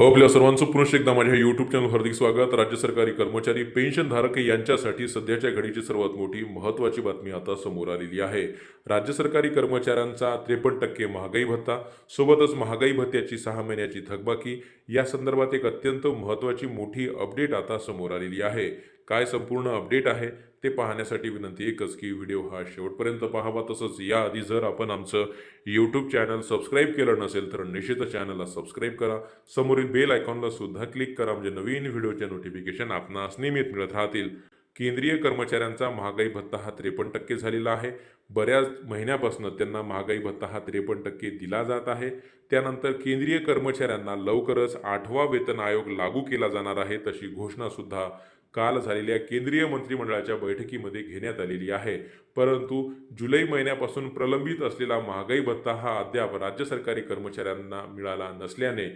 हो, आपल्या सर्वांचं पुनश एकदा माझ्या युट्यूब चॅनल हार्दिक स्वागत. राज्य सरकारी कर्मचारी पेन्शनधारक यांच्यासाठी सध्याच्या घडीची सर्वात मोठी महत्त्वाची बातमी आता समोर आलेली आहे. राज्य सरकारी कर्मचाऱ्यांचा त्रेपन्न टक्के महागाई भत्ता सोबतच महागाई भत्त्याची सहा महिन्याची थकबाकी या संदर्भात एक अत्यंत महत्त्वाची मोठी अपडेट आता समोर आलेली आहे. काय संपूर्ण अपडेट आहे ते पाहण्यासाठी विनंती एकच की व्हिडिओ हा शेवटपर्यंत पाहावा. तसंच याआधी जर आपण आमचं यूट्यूब चॅनल सबस्क्राईब केलं नसेल तर निश्चित चॅनलला सबस्क्राईब करा. समोरील बेल आयकॉनला सुद्धा क्लिक करा. म्हणजे नवीन व्हिडिओचे नोटिफिकेशन आपणास नियमित मिळत राहतील. केंद्रीय कर्मचाऱ्यांचा महागाई भत्ता हा त्रेपन्न टक्के झालेला आहे. बऱ्याच महिन्यापासून त्यांना महागाई भत्ता हा त्रेपन्न टक्के दिला जात आहे. त्यानंतर केंद्रीय कर्मचाऱ्यांना लवकरच आठवा वेतन आयोग लागू केला जाणार आहे. तशी घोषणासुद्धा काल झालेल्या केंद्रीय मंत्रिमंडळाच्या बैठकीमध्ये घेण्यात आलेली आहे. परंतु जुलै महिन्यापासून प्रलंबित असलेला महागाई भत्ता हा अद्याप राज्य सरकारी कर्मचाऱ्यांना मिळाला नसल्याने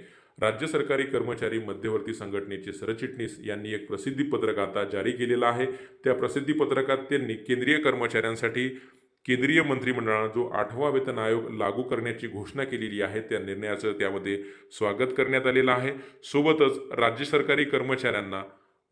राज्य सरकारी कर्मचारी मध्यवर्ती संघटनेचे सरचिटणीस यांनी एक प्रसिद्धीपत्रक आता जारी केलेलं आहे. त्या प्रसिद्धी पत्रकात त्यांनी केंद्रीय कर्मचाऱ्यांसाठी केंद्रीय मंत्रिमंडळानं जो आठवा वेतन आयोग लागू करण्याची घोषणा केलेली आहे त्या निर्णयाचं त्यामध्ये स्वागत करण्यात आलेलं आहे. सोबतच राज्य सरकारी कर्मचाऱ्यांना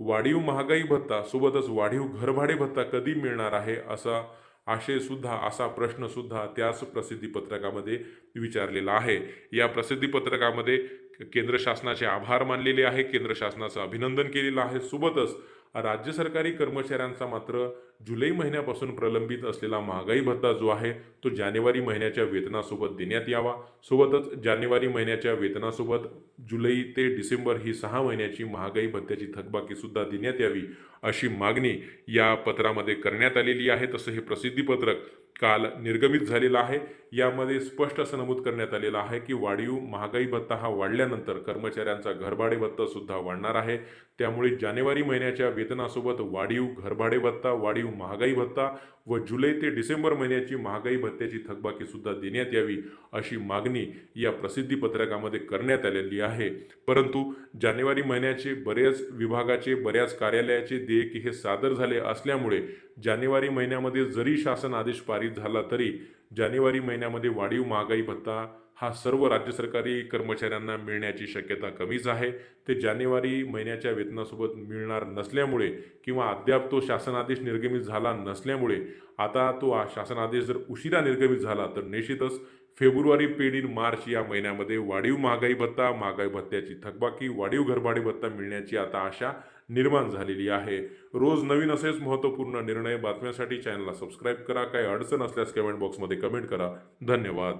वाढीव महागाई भत्ता सोबतच वाढीव घरभाडे भत्ता कधी मिळणार आहे असा आशयसुद्धा असा प्रश्नसुद्धा त्याच प्रसिद्धीपत्रकामध्ये विचारलेला आहे. या प्रसिद्धीपत्रकामध्ये केंद्र शासनाचे आभार मानलेले आहे केंद्र शासनाचं अभिनंदन केलेलं आहे. सोबतच राज्य सरकारी कर्मचाऱ्यांचा मात्र जुलै महिन्यापासून प्रलंबित असलेला महागाई भत्ता जो आहे तो जानेवारी महिन्याच्या वेतनासोबत देण्यात यावा. सोबतच जानेवारी महिन्याच्या वेतनासोबत जुलै ते डिसेंबर ही सहा महिन्याची महागाई भत्त्याची थकबाकीसुद्धा देण्यात यावी अशी मागणी या पत्रामध्ये करण्यात आलेली आहे. तसं हे प्रसिद्धीपत्रक काल निर्गमित झालेलं आहे. यामध्ये स्पष्ट असं नमूद करण्यात आलेलं आहे की वाढीव महागाई भत्ता हा वाढल्यानंतर कर्मचाऱ्यांचा घरभाडे भत्ता सुद्धा वाढणार आहे. त्यामुळे जानेवारी महिन्याच्या वेतनासोबत वाढीव घरभाडे भत्ता वाढीव महागाई भत्ता व जुलै ते डिसेंबर महिन्याची महागाई भत्त्याची थकबाकी सुद्धा देण्यात यावी अशी मागणी या प्रसिद्धीपत्रकामध्ये करण्यात आलेली आहे. परंतु जानेवारी महिन्याचे बरेच विभागाचे बऱ्याच कार्यालयाचे देयके हे सादर झाले असल्यामुळे जानेवारी महिन्यामध्ये जरी शासन आदेश पारित झाला तरी जानेवारी महिन्यामध्ये वाढीव महागाई भत्ता हा सर्व राज्य सरकारी कर्मचाऱ्यांना मिळण्याची शक्यता कमीच आहे. ते जानेवारी महिन्याच्या वेतनासोबत मिळणार नसल्यामुळे किंवा अद्याप तो शासनादेश निर्गमित झाला नसल्यामुळे आता तो आ- शासनादेश जर उशिरा निर्गमित झाला तर निश्चितच फेब्रुवारी पेड इन मार्च या महिन्यामध्ये वाढीव महागाई भत्ता महागाई भत्त्याची थकबाकी वाढीव घरभाडे भत्ता मिळण्याची आता आशा निर्माण झालेली आहे. रोज नवीन असेच महत्त्वपूर्ण निर्णय बातम्यांसाठी चॅनलला सबस्क्राईब करा. काही अडचण असल्यास कमेंट बॉक्समध्ये कमेंट करा. धन्यवाद.